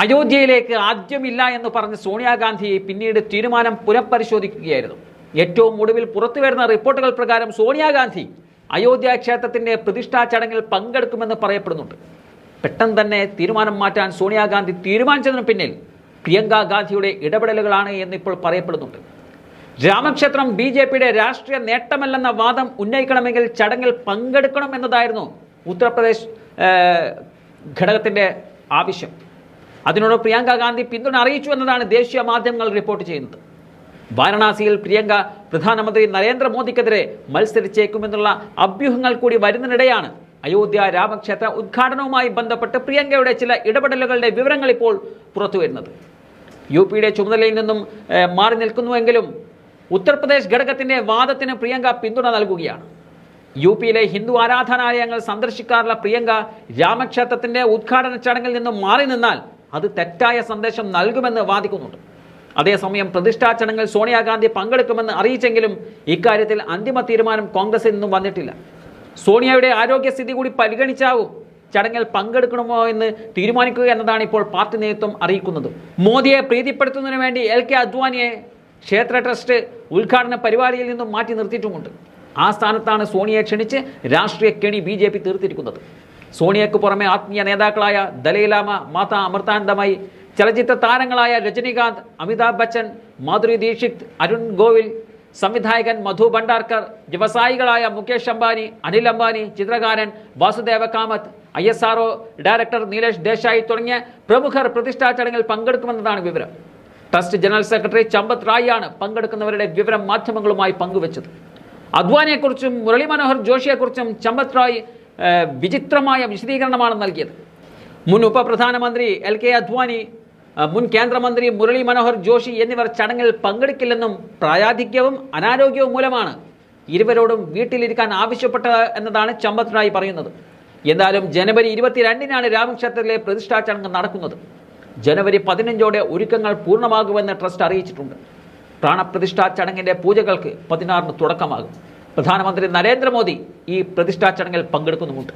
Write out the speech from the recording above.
അയോധ്യയിലേക്ക് ആദ്യമില്ല എന്ന് പറഞ്ഞ് സോണിയാഗാന്ധി പിന്നീട് തീരുമാനം പുനഃപരിശോധിക്കുകയായിരുന്നു. ഏറ്റവും ഒടുവിൽ പുറത്തു വരുന്ന റിപ്പോർട്ടുകൾ പ്രകാരം സോണിയാഗാന്ധി അയോധ്യ ക്ഷേത്രത്തിന്റെ പ്രതിഷ്ഠാ ചടങ്ങിൽ പങ്കെടുക്കുമെന്ന് പറയപ്പെടുന്നുണ്ട്. പെട്ടെന്ന് തന്നെ തീരുമാനം മാറ്റാൻ സോണിയാഗാന്ധി തീരുമാനിച്ചതിന് പിന്നിൽ പ്രിയങ്ക ഗാന്ധിയുടെ ഇടപെടലുകളാണ് എന്നിപ്പോൾ പറയപ്പെടുന്നുണ്ട്. രാമക്ഷേത്രം ബി ജെ പിയുടെ രാഷ്ട്രീയ നേട്ടമല്ലെന്ന വാദം ഉന്നയിക്കണമെങ്കിൽ ചടങ്ങിൽ പങ്കെടുക്കണം എന്നതായിരുന്നു ഉത്തർപ്രദേശ് ഘടകത്തിന്റെ ആവശ്യം. അതിനോട് പ്രിയങ്ക ഗാന്ധി പിന്തുണ അറിയിച്ചു എന്നതാണ് ദേശീയ മാധ്യമങ്ങൾ റിപ്പോർട്ട് ചെയ്യുന്നത്. വാരണാസിയിൽ പ്രിയങ്ക പ്രധാനമന്ത്രി നരേന്ദ്രമോദിക്കെതിരെ മത്സരിച്ചേക്കുമെന്നുള്ള അഭ്യൂഹങ്ങൾ കൂടി വരുന്നതിനിടെയാണ് അയോധ്യ രാമക്ഷേത്ര ഉദ്ഘാടനവുമായി ബന്ധപ്പെട്ട് പ്രിയങ്കയുടെ ചില ഇടപെടലുകളുടെ വിവരങ്ങൾ ഇപ്പോൾ പുറത്തുവരുന്നത്. യു പിയുടെ ചുമതലയിൽ നിന്നും മാറി നിൽക്കുന്നുവെങ്കിലും ഉത്തർപ്രദേശ് ഘടകത്തിന്റെ വാദത്തിന് പ്രിയങ്ക പിന്തുണ നൽകുകയാണ്. യു പിയിലെ ഹിന്ദു ആരാധനാലയങ്ങൾ സന്ദർശിക്കാറുള്ള പ്രിയങ്ക രാമക്ഷേത്രത്തിന്റെ ഉദ്ഘാടന ചടങ്ങിൽ നിന്നും മാറി നിന്നാൽ അത് തെറ്റായ സന്ദേശം നൽകുമെന്ന് വാദിക്കുന്നുണ്ട്. അതേസമയം പ്രതിഷ്ഠാ ചടങ്ങിൽ സോണിയാഗാന്ധി പങ്കെടുക്കുമെന്ന് അറിയിച്ചെങ്കിലും ഇക്കാര്യത്തിൽ അന്തിമ തീരുമാനം കോൺഗ്രസിൽ നിന്നും വന്നിട്ടില്ല. സോണിയയുടെ ആരോഗ്യസ്ഥിതി കൂടി പരിഗണിച്ചാവും ചടങ്ങിൽ പങ്കെടുക്കണമോ എന്ന് തീരുമാനിക്കുക എന്നതാണ് ഇപ്പോൾ പാർട്ടി നേതൃത്വം അറിയിക്കുന്നത്. മോദിയെ പ്രീതിപ്പെടുത്തുന്നതിന് വേണ്ടി എൽ കെ അദ്വാനിയെ ക്ഷേത്ര ട്രസ്റ്റ് ഉദ്ഘാടന പരിപാടിയിൽ നിന്നും മാറ്റി നിർത്തിയിട്ടുമുണ്ട്. ആ സ്ഥാനത്താണ് സോണിയെ ക്ഷണിച്ച് രാഷ്ട്രീയ കെണി ബി തീർത്തിരിക്കുന്നത്. സോണിയയ്ക്ക് പുറമെ ആത്മീയ നേതാക്കളായ ദലൈലാമ മാത അമൃതാനന്ദമായി ചലച്ചിത്ര താരങ്ങളായ രജനീകാന്ത് അമിതാഭ് ബച്ചൻ മാധുരി ദീക്ഷിത് അരുൺ ഗോവിൽ സംവിധായകൻ മധു ഭണ്ഡാർക്കർ വ്യവസായികളായ മുകേഷ് അംബാനി അനിൽ അംബാനി ചിത്രകാരൻ Vasudeva Kamath I S R director Nilesh Desai തുടങ്ങിയ പ്രമുഖർ പ്രതിഷ്ഠാ ചടങ്ങിൽ പങ്കെടുക്കുമെന്നതാണ് വിവരം. ട്രസ്റ്റ് ജനറൽ സെക്രട്ടറി ചമ്പത് റായിയാണ് പങ്കെടുക്കുന്നവരുടെ വിവരം മാധ്യമങ്ങളുമായി പങ്കുവച്ചത്. അദ്വാനിയെക്കുറിച്ചും മുരളി മനോഹർ ജോഷിയെക്കുറിച്ചും ചമ്പത് റായ് വിചിത്രമായ വിശദീകരണമാണ് നൽകിയത്. മുൻ ഉപപ്രധാനമന്ത്രി എൽ കെ അദ്വാനി മുൻ കേന്ദ്രമന്ത്രി മുരളി മനോഹർ ജോഷി എന്നിവർ ചടങ്ങിൽ പങ്കെടുക്കില്ലെന്നും പ്രായാധിക്യവും അനാരോഗ്യവും മൂലമാണ് ഇരുവരോടും വീട്ടിലിരിക്കാൻ ആവശ്യപ്പെട്ടത് എന്നതാണ് ചമ്പത് റായ് പറയുന്നത്. എന്തായാലും ജനുവരി ഇരുപത്തിരണ്ടിനാണ് രാമക്ഷേത്രത്തിലെ പ്രതിഷ്ഠാ ചടങ്ങ് നടക്കുന്നത്. ജനുവരി പതിനഞ്ചോടെ ഒരുക്കങ്ങൾ പൂർണമാകുമെന്ന് ട്രസ്റ്റ് അറിയിച്ചിട്ടുണ്ട്. പ്രാണപ്രതിഷ്ഠാ ചടങ്ങിന്റെ പൂജകൾക്ക് പതിനാറിന് തുടക്കമാകും. പ്രധാനമന്ത്രി നരേന്ദ്രമോദി ഈ പ്രതിഷ്ഠാ ചടങ്ങിൽ പങ്കെടുക്കുന്നുമുണ്ട്.